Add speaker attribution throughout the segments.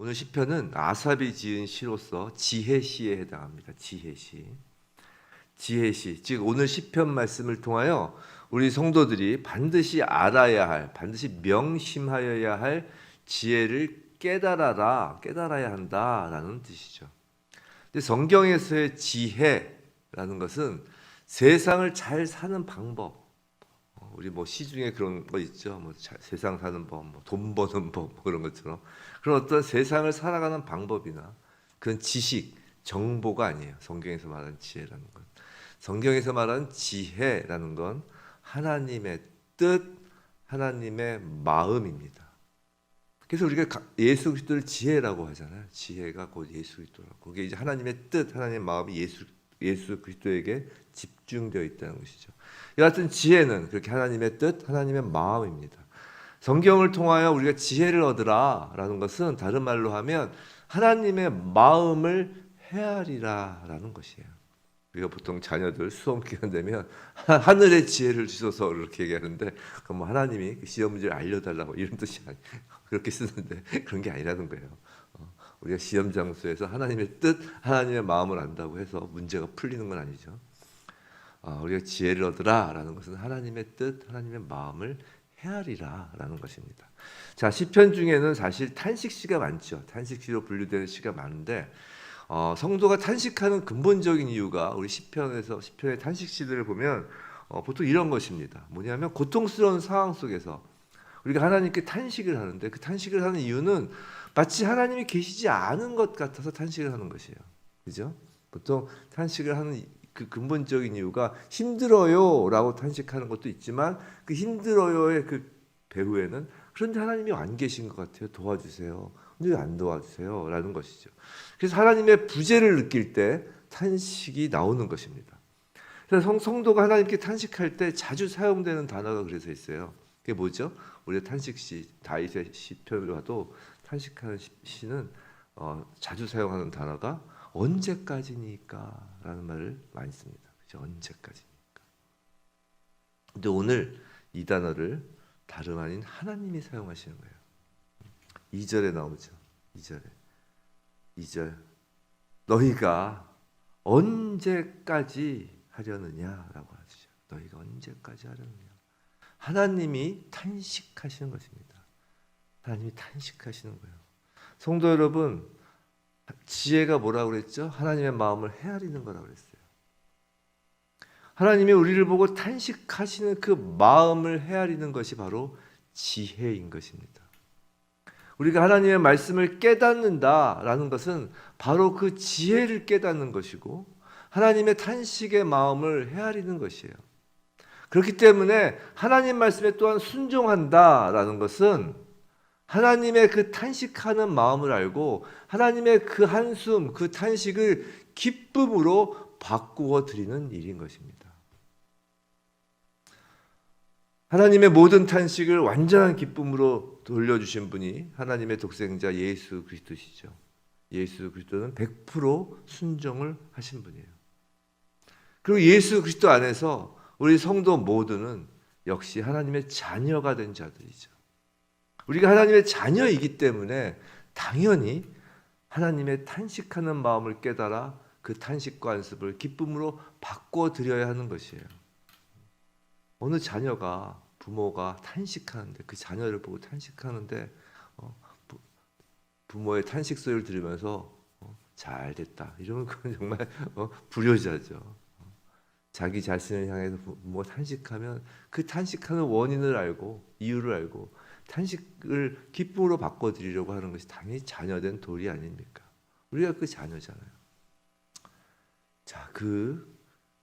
Speaker 1: 오늘 시편은 아삽이 지은 시로서 지혜시에 해당합니다. 지혜시. 지혜시. 즉 오늘 시편 말씀을 통하여 우리 성도들이 반드시 알아야 할, 반드시 명심하여야 할 지혜를 깨달아라, 깨달아야 한다라는 뜻이죠. 근데 성경에서의 지혜라는 것은 세상을 잘 사는 방법. 어, 우리 뭐 시중에 그런 거 있죠. 뭐 자- 세상 사는 법, 뭐 돈 버는 법 뭐 그런 것처럼 그런 어떤 세상을 살아가는 방법이나 그런 지식, 정보가 아니에요. 성경에서 말하는 지혜라는 건. 성경에서 말하는 지혜라는 건 하나님의 뜻, 하나님의 마음입니다. 그래서 우리가 가- 예수 그리스도를 지혜라고 하잖아요. 지혜가 곧 예수 그리스도라고. 그게 이제 하나님의 뜻, 하나님의 마음이 예수 예수 그리스도에게 집중되어 있다는 것이죠. 여하튼 지혜는 그렇게 하나님의 뜻, 하나님의 마음입니다. 성경을 통하여 우리가 지혜를 얻으라라는 것은 다른 말로 하면 하나님의 마음을 헤아리라라는 것이에요. 우리가 보통 자녀들 수험 기간 되면 하- 하늘의 지혜를 주셔서 이렇게 얘기하는데 그럼 뭐 하나님이 그 시험 문제를 알려달라고 이런 뜻이 아니 그렇게 쓰는데 그런 게 아니라는 거예요. 어, 우리가 시험 장소에서 하나님의 뜻, 하나님의 마음을 안다고 해서 문제가 풀리는 건 아니죠. 아, 우리가 지혜를 얻으라라는 것은 하나님의 뜻, 하나님의 마음을 헤아리라라는 것입니다. 자 시편 중에는 사실 탄식 시가 많죠. 탄식 시로 분류되는 시가 많은데 어, 성도가 탄식하는 근본적인 이유가 우리 시편에서 시편의 탄식 시들을 보면 어, 보통 이런 것입니다. 뭐냐면 고통스러운 상황 속에서 우리가 하나님께 탄식을 하는데 그 탄식을 하는 이유는 마치 하나님이 계시지 않은 것 같아서 탄식을 하는 것이에요. 그죠? 보통 탄식을 하는 이- 그 근본적인 이유가 힘들어요라고 탄식하는 것도 있지만 그 힘들어요의 그 배후에는 그런데 하나님이 안 계신 것 같아요. 도와주세요. 근데 왜 안 도와주세요?라는 것이죠. 그래서 하나님의 부재를 느낄 때 탄식이 나오는 것입니다. 그래서 성, 성도가 하나님께 탄식할 때 자주 사용되는 단어가 그래서 있어요. 그게 뭐죠? 우리 탄식시 다윗의 시편을 봐도 탄식하는 시- 시는 어, 자주 사용하는 단어가 언제까지니까라는 말을 많이 씁니다. 그죠? 언제까지니까. 근데 오늘 이 단어를 다름 아닌 하나님이 사용하시는 거예요. 2절에 나오죠. 2절에. 2절. 너희가 언제까지 하려느냐라고 하시죠. 너희가 언제까지 하려느냐. 하나님이 탄식하시는 것입니다. 하나님이 탄식하시는 거예요. 성도 여러분, 지혜가 뭐라고 그랬죠? 하나님의 마음을 헤아리는 거라고 그랬어요. 하나님이 우리를 보고 탄식하시는 그 마음을 헤아리는 것이 바로 지혜인 것입니다. 우리가 하나님의 말씀을 깨닫는다라는 것은 바로 그 지혜를 깨닫는 것이고 하나님의 탄식의 마음을 헤아리는 것이에요. 그렇기 때문에 하나님 말씀에 또한 순종한다라는 것은 하나님의 그 탄식하는 마음을 알고 하나님의 그 한숨, 그 탄식을 기쁨으로 바꾸어 드리는 일인 것입니다. 하나님의 모든 탄식을 완전한 기쁨으로 돌려주신 분이 하나님의 독생자 예수 그리스도시죠. 예수 그리스도는 100% 순종을 하신 분이에요. 그리고 예수 그리스도 안에서 우리 성도 모두는 역시 하나님의 자녀가 된 자들이죠. 우리가 하나님의 자녀이기 때문에 당연히 하나님의 탄식하는 마음을 깨달아 그 탄식과 안습을 기쁨으로 바꿔 드려야 하는 것이에요. 어느 자녀가 부모가 탄식하는데 그 자녀를 보고 탄식하는데 어, 부, 부모의 탄식 소리를 들으면서 어, 잘 됐다 이러면 그건 정말 어, 불효자죠. 어, 자기 자신을 향해서 부모가 탄식하면 그 탄식하는 원인을 알고 이유를 알고 탄식을 기쁨으로 바꿔드리려고 하는 것이 당연히 자녀된 도리 아닙니까? 우리가 그 자녀잖아요. 자, 그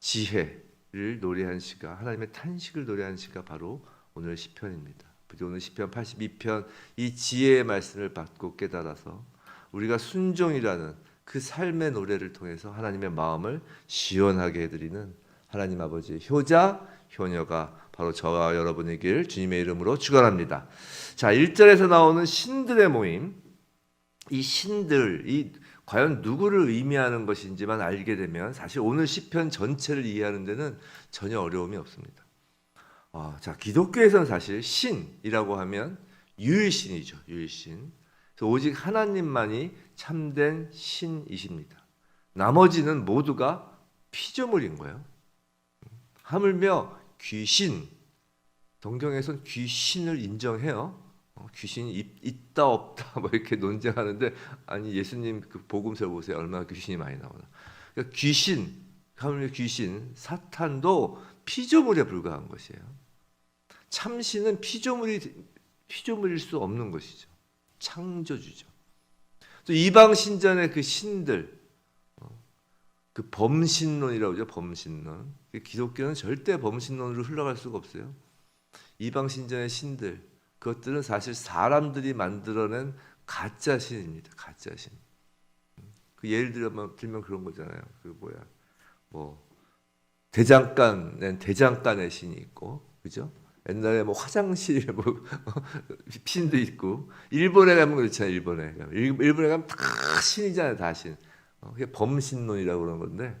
Speaker 1: 지혜를 노래한 시가 하나님의 탄식을 노래한 시가 바로 오늘 시편입니다. 부디 오늘 시편 82편 이 지혜의 말씀을 받고 깨달아서 우리가 순종이라는 그 삶의 노래를 통해서 하나님의 마음을 시원하게 해드리는 하나님 아버지의 효자, 효녀가 바로 저와 여러분이길 주님의 이름으로 축원합니다. 자, 1절에서 나오는 신들의 모임. 이 신들이 과연 누구를 의미하는 것인지만 알게 되면 사실 오늘 시편 전체를 이해하는 데는 전혀 어려움이 없습니다. 아, 자, 기독교에서는 사실 신이라고 하면 유일신이죠. 유일신. 오직 하나님만이 참된 신이십니다. 나머지는 모두가 피조물인 거예요. 하물며 귀신, 동경에선 귀신을 인정해요. 어, 귀신이 있, 있다 없다 뭐 이렇게 논쟁하는데 아니 예수님 그 복음서 보세요 얼마나 귀신이 많이 나오나. 그러니까 귀신, 하물며 귀신, 사탄도 피조물에 불과한 것이에요. 참신은 피조물이 피조물일 수 없는 것이죠. 창조주죠. 또 이방 신전의 그 신들, 어, 그 범신론이라고 하죠. 범신론. 기독교는 절대 범신론으로 흘러갈 수가 없어요. 이방 신전의 신들, 그것들은 사실 사람들이 만들어낸 가짜 신입니다. 가짜 신. 그 예를 들면 들면 그런 거잖아요. 그 뭐야, 뭐 대장간엔 대장간의 신이 있고, 그죠? 옛날에 뭐 화장실 뭐 신도 있고 일본에 가면 그렇잖아요. 일본에 가면 일- 일본에 가면 다 신이잖아요. 다 신. 어, 그게 범신론이라고 그러는 건데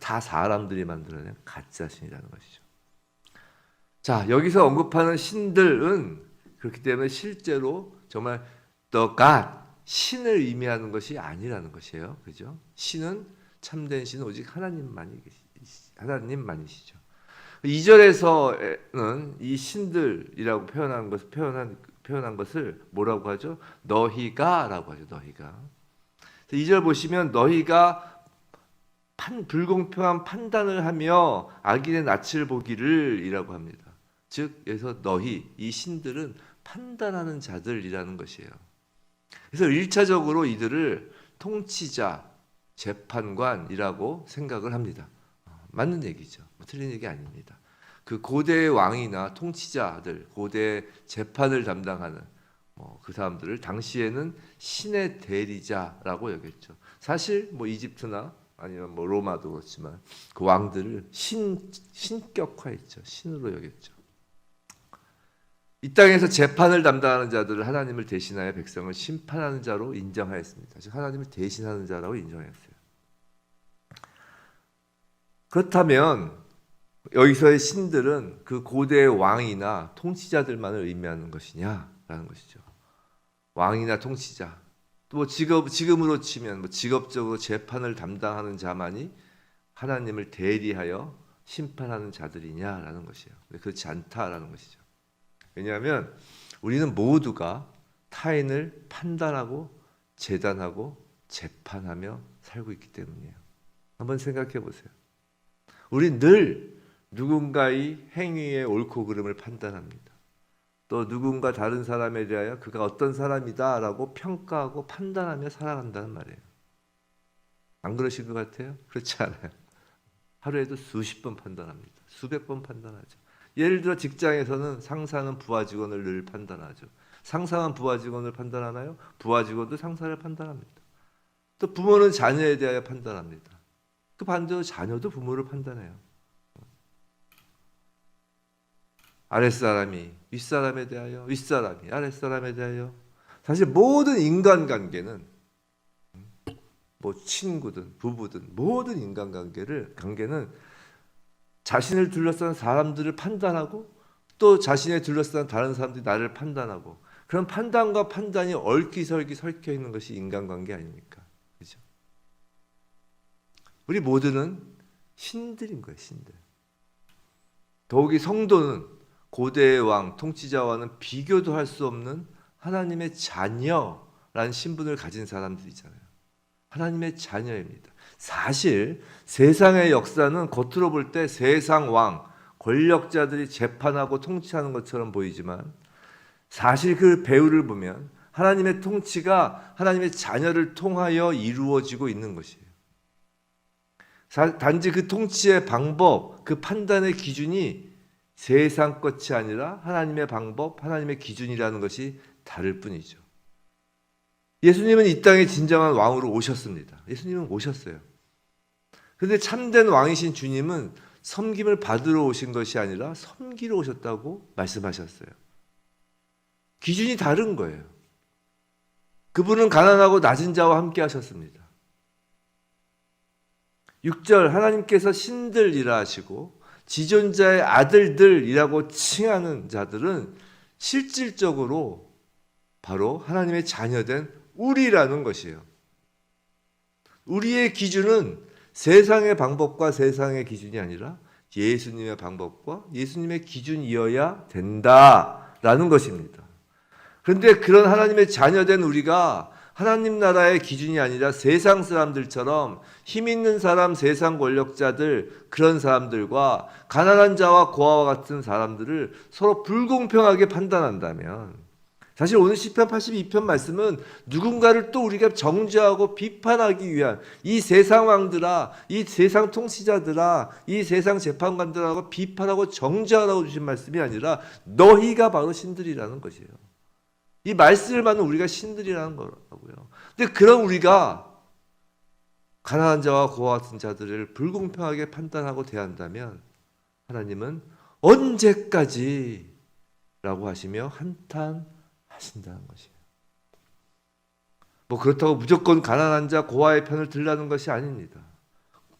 Speaker 1: 다 사람들이 만들어낸 가짜 신이라는 것이죠. 자 여기서 언급하는 신들은 그렇기 때문에 실제로 정말 the God 신을 의미하는 것이 아니라는 것이에요. 그죠? 신은 참된 신은 오직 하나님만이 하나님만이시죠. 2절에서는 이 신들이라고 표현한 것을 표현한 표현한 것을 뭐라고 하죠? 너희가라고 하죠. 너희가. 2절 보시면 너희가 판, 불공평한 판단을 하며 악인의 낯을 보기를 이라고 합니다. 즉 여기서 너희 이 신들은 판단하는 자들이라는 것이에요. 그래서 1차적으로 이들을 통치자, 재판관이라고 생각을 합니다. 어, 맞는 얘기죠. 뭐 틀린 얘기 아닙니다. 그 고대 왕이나 통치자들, 고대 재판을 담당하는 뭐그 사람들을 당시에는 신의 대리자라고 여겼죠. 사실 뭐 이집트나 아니면 뭐 로마도 그렇지만 그 왕들을 신 신격화했죠. 신으로 여겼죠. 이 땅에서 재판을 담당하는 자들을 하나님을 대신하여 백성을 심판하는 자로 인정하였습니다. 즉 하나님을 대신하는 자라고 인정했어요. 그렇다면 여기서의 신들은 그 고대의 왕이나 통치자들만을 의미하는 것이냐라는 것이죠. 왕이나 통치자, 또뭐 직업 지금으로 치면 뭐 직업적으로 재판을 담당하는 자만이 하나님을 대리하여 심판하는 자들이냐라는 것이에요. 그렇지 않다라는 것이죠. 왜냐하면 우리는 모두가 타인을 판단하고 재단하고 재판하며 살고 있기 때문이에요. 한번 생각해 보세요. 우리 늘 누군가의 행위의 옳고 그름을 판단합니다. 또 누군가 다른 사람에 대하여 그가 어떤 사람이다라고 평가하고 판단하며 살아간다는 말이에요. 안 그러실 것 같아요? 그렇지 않아요. 하루에도 수십 번 판단합니다. 수백 번 판단하죠. 예를 들어 직장에서는 상사는 부하 직원을 늘 판단하죠. 상사는 부하 직원을 판단하나요? 부하 직원도 상사를 판단합니다. 또 부모는 자녀에 대하여 판단합니다. 그 반대로 자녀도 부모를 판단해요. 아랫사람이 윗사람에 대하여 윗사람이 아랫사람에 대하여 사실 모든 인간관계는 뭐 친구든 부부든 모든 인간관계를 관계는 자신을 둘러싼 사람들을 판단하고 또 자신을 둘러싼 다른 사람들이 나를 판단하고 그런 판단과 판단이 얽히설기 설켜 있는 것이 인간관계 아닙니까? 그죠? 우리 모두는 신들인 거예요, 신들. 더욱이 성도는 고대의 왕, 통치자와는 비교도 할 수 없는 하나님의 자녀라는 신분을 가진 사람들이잖아요. 하나님의 자녀입니다. 사실 세상의 역사는 겉으로 볼 때 세상 왕, 권력자들이 재판하고 통치하는 것처럼 보이지만 사실 그 배우를 보면 하나님의 통치가 하나님의 자녀를 통하여 이루어지고 있는 것이에요. 사- 단지 그 통치의 방법, 그 판단의 기준이 세상 것이 아니라 하나님의 방법, 하나님의 기준이라는 것이 다를 뿐이죠. 예수님은 이 땅에 진정한 왕으로 오셨습니다. 예수님은 오셨어요. 그런데 참된 왕이신 주님은 섬김을 받으러 오신 것이 아니라 섬기러 오셨다고 말씀하셨어요. 기준이 다른 거예요. 그분은 가난하고 낮은 자와 함께 하셨습니다. 6절 하나님께서 신들이라 하시고 지존자의 아들들이라고 칭하는 자들은 실질적으로 바로 하나님의 자녀된 우리라는 것이에요. 우리의 기준은 세상의 방법과 세상의 기준이 아니라 예수님의 방법과 예수님의 기준이어야 된다라는 것입니다. 그런데 그런 하나님의 자녀된 우리가 하나님 나라의 기준이 아니라 세상 사람들처럼 힘 있는 사람, 세상 권력자들 그런 사람들과 가난한 자와 고아와 같은 사람들을 서로 불공평하게 판단한다면 사실 오늘 시편 82편 말씀은 누군가를 또 우리가 정죄하고 비판하기 위한 이 세상 왕들아, 이 세상 통치자들아, 이 세상 재판관들하고 비판하고 정죄하라고 주신 말씀이 아니라 너희가 바로 신들이라는 것이에요. 이 말씀을 받는 우리가 신들이라는 거라고요. 근데 그런 우리가 가난한 자와 고아 같은 자들을 불공평하게 판단하고 대한다면 하나님은 언제까지라고 하시며 한탄하신다는 것이에요. 뭐 그렇다고 무조건 가난한 자 고아의 편을 들라는 것이 아닙니다.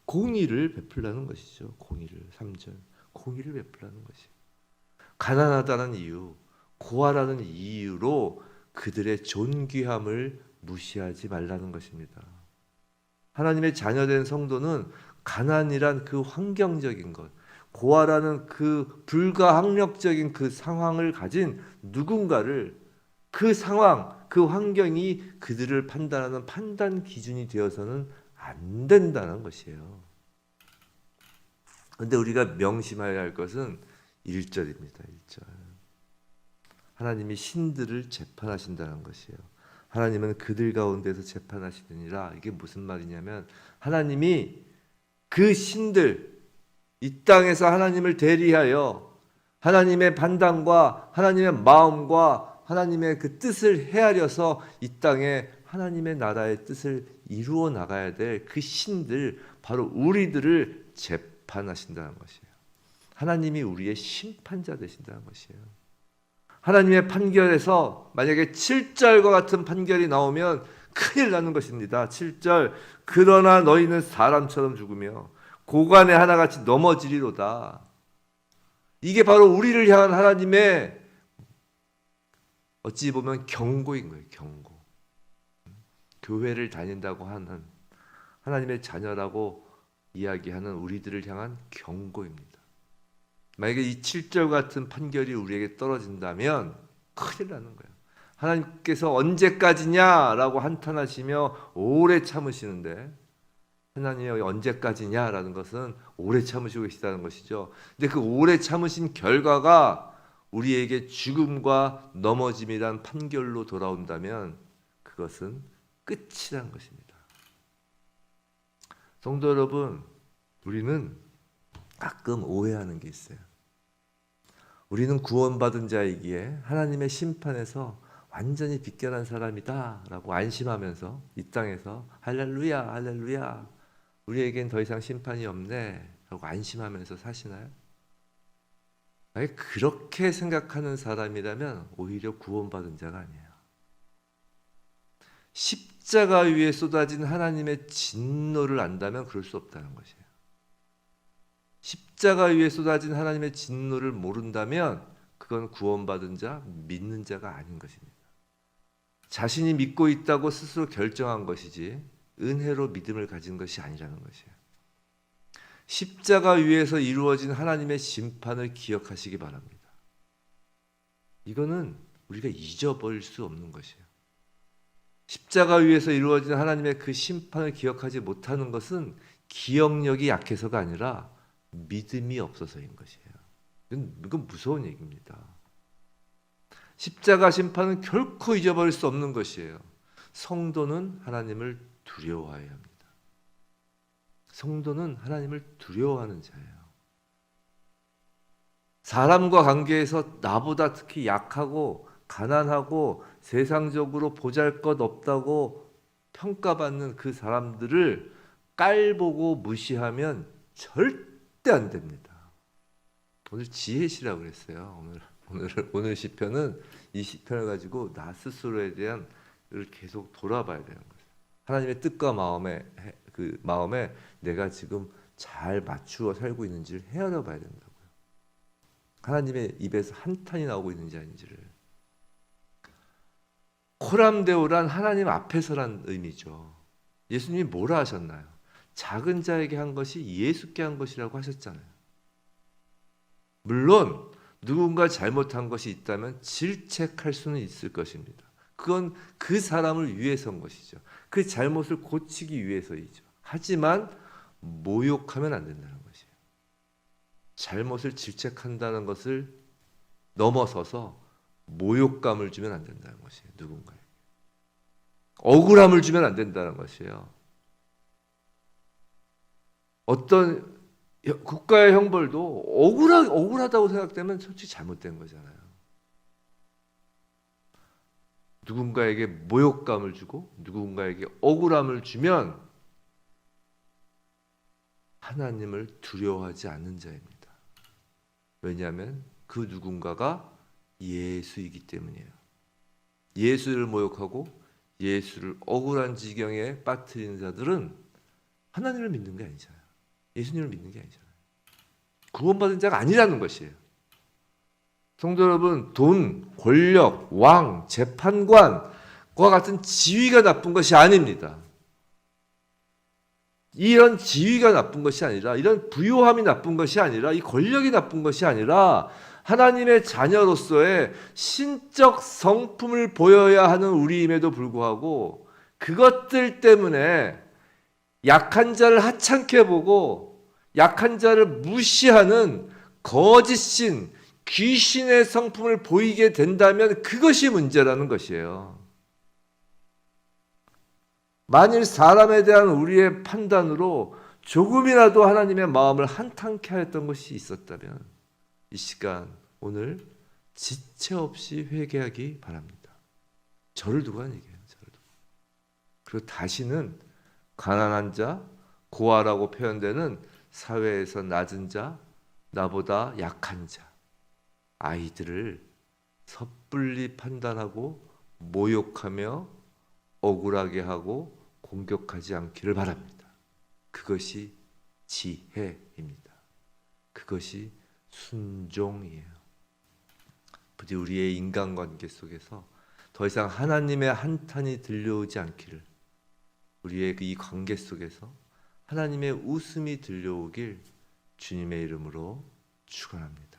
Speaker 1: 공의를 베풀라는 것이죠. 공의를 3절. 공의를 베풀라는 것이에요. 가난하다는 이유, 고아라는 이유로 그들의 존귀함을 무시하지 말라는 것입니다. 하나님의 자녀된 성도는 가난이란 그 환경적인 것, 고아라는 그 불가항력적인 그 상황을 가진 누군가를 그 상황, 그 환경이 그들을 판단하는 판단 기준이 되어서는 안 된다는 것이에요. 그런데 우리가 명심해야 할 것은 1절입니다. 1절. 하나님이 신들을 재판하신다는 것이에요. 하나님은 그들 가운데서 재판하시느니라. 이게 무슨 말이냐면 하나님이 그 신들 이 땅에서 하나님을 대리하여 하나님의 판단과 하나님의 마음과 하나님의 그 뜻을 헤아려서 이 땅에 하나님의 나라의 뜻을 이루어 나가야 될 그 신들 바로 우리들을 재판하신다는 것이에요. 하나님이 우리의 심판자 되신다는 것이에요. 하나님의 판결에서 만약에 7절과 같은 판결이 나오면 큰일 나는 것입니다. 7절 그러나 너희는 사람처럼 죽으며 고관에 하나같이 넘어지리로다. 이게 바로 우리를 향한 하나님의 어찌 보면 경고인 거예요. 경고. 교회를 다닌다고 하는 하나님의 자녀라고 이야기하는 우리들을 향한 경고입니다. 만약에 이 7절 같은 판결이 우리에게 떨어진다면 큰일 나는 거예요. 하나님께서 언제까지냐라고 한탄하시며 오래 참으시는데 하나님이 언제까지냐라는 것은 오래 참으시고 계시다는 것이죠. 근데 그 오래 참으신 결과가 우리에게 죽음과 넘어짐이란 판결로 돌아온다면 그것은 끝이란 것입니다. 성도 여러분, 우리는 가끔 오해하는 게 있어요. 우리는 구원받은 자이기에 하나님의 심판에서 완전히 비껴난 사람이다라고 안심하면서 이 땅에서 할렐루야 할렐루야 우리에겐 더 이상 심판이 없네라고 안심하면서 사시나요? 아니 그렇게 생각하는 사람이라면 오히려 구원받은 자가 아니에요. 십자가 위에 쏟아진 하나님의 진노를 안다면 그럴 수 없다는 것이에요. 십자가 위에 쏟아진 하나님의 진노를 모른다면 그건 구원받은 자, 믿는 자가 아닌 것입니다. 자신이 믿고 있다고 스스로 결정한 것이지 은혜로 믿음을 가진 것이 아니라는 것이에요. 십자가 위에서 이루어진 하나님의 심판을 기억하시기 바랍니다. 이거는 우리가 잊어버릴 수 없는 것이에요. 십자가 위에서 이루어진 하나님의 그 심판을 기억하지 못하는 것은 기억력이 약해서가 아니라 믿음이 없어서인 것이에요. 이건, 이건 무서운 얘기입니다. 십자가 심판은 결코 잊어버릴 수 없는 것이에요. 성도는 하나님을 두려워해야 합니다. 성도는 하나님을 두려워하는 자예요. 사람과 관계에서 나보다 특히 약하고 가난하고 세상적으로 보잘 것 없다고 평가받는 그 사람들을 깔보고 무시하면 절대 안 됩니다. 오늘 지혜시라고 그랬어요. 오늘 오늘 오늘 시편은 이 시편을 가지고 나 스스로에 대한 을 계속 돌아봐야 되는 거예요. 하나님의 뜻과 마음에 그 마음에 내가 지금 잘 맞추어 살고 있는지를 헤아려 봐야 된다고요. 하나님의 입에서 한탄이 나오고 있는지 아닌지를. 코람데오란 하나님 앞에서란 의미죠. 예수님이 뭐라 하셨나요? 작은 자에게 한 것이 예수께 한 것이라고 하셨잖아요. 물론 누군가 잘못한 것이 있다면 질책할 수는 있을 것입니다. 그건 그 사람을 위해서인 것이죠. 그 잘못을 고치기 위해서이죠. 하지만 모욕하면 안 된다는 것이에요. 잘못을 질책한다는 것을 넘어서서 모욕감을 주면 안 된다는 것이에요. 누군가에. 억울함을 주면 안 된다는 것이에요. 어떤 국가의 형벌도 억울하, 억울하다고 생각되면 솔직히 잘못된 거잖아요. 누군가에게 모욕감을 주고 누군가에게 억울함을 주면 하나님을 두려워하지 않는 자입니다. 왜냐하면 그 누군가가 예수이기 때문이에요. 예수를 모욕하고 예수를 억울한 지경에 빠뜨리는 자들은 하나님을 믿는 게 아니잖아요. 예수님을 믿는 게 아니잖아요. 구원받은 자가 아니라는 것이에요. 성도 여러분, 돈, 권력, 왕, 재판관과 같은 지위가 나쁜 것이 아닙니다. 이런 지위가 나쁜 것이 아니라, 이런 부요함이 나쁜 것이 아니라, 이 권력이 나쁜 것이 아니라, 하나님의 자녀로서의 신적 성품을 보여야 하는 우리임에도 불구하고, 그것들 때문에 약한 자를 하찮게 보고, 약한 자를 무시하는 거짓신, 귀신의 성품을 보이게 된다면 그것이 문제라는 것이에요. 만일 사람에 대한 우리의 판단으로 조금이라도 하나님의 마음을 한탄케 하였던 것이 있었다면 이 시간 오늘 지체 없이 회개하기 바랍니다. 저를 한 얘기예요. 저를 두고. 그리고 다시는 가난한 자, 고아라고 표현되는 사회에서 낮은 자, 나보다 약한 자, 아이들을 섣불리 판단하고 모욕하며 억울하게 하고 공격하지 않기를 바랍니다. 그것이 지혜입니다. 그것이 순종이에요. 부디 우리의 인간관계 속에서 더 이상 하나님의 한탄이 들려오지 않기를 우리의 이 관계 속에서 하나님의 웃음이 들려오길 주님의 이름으로 축원합니다.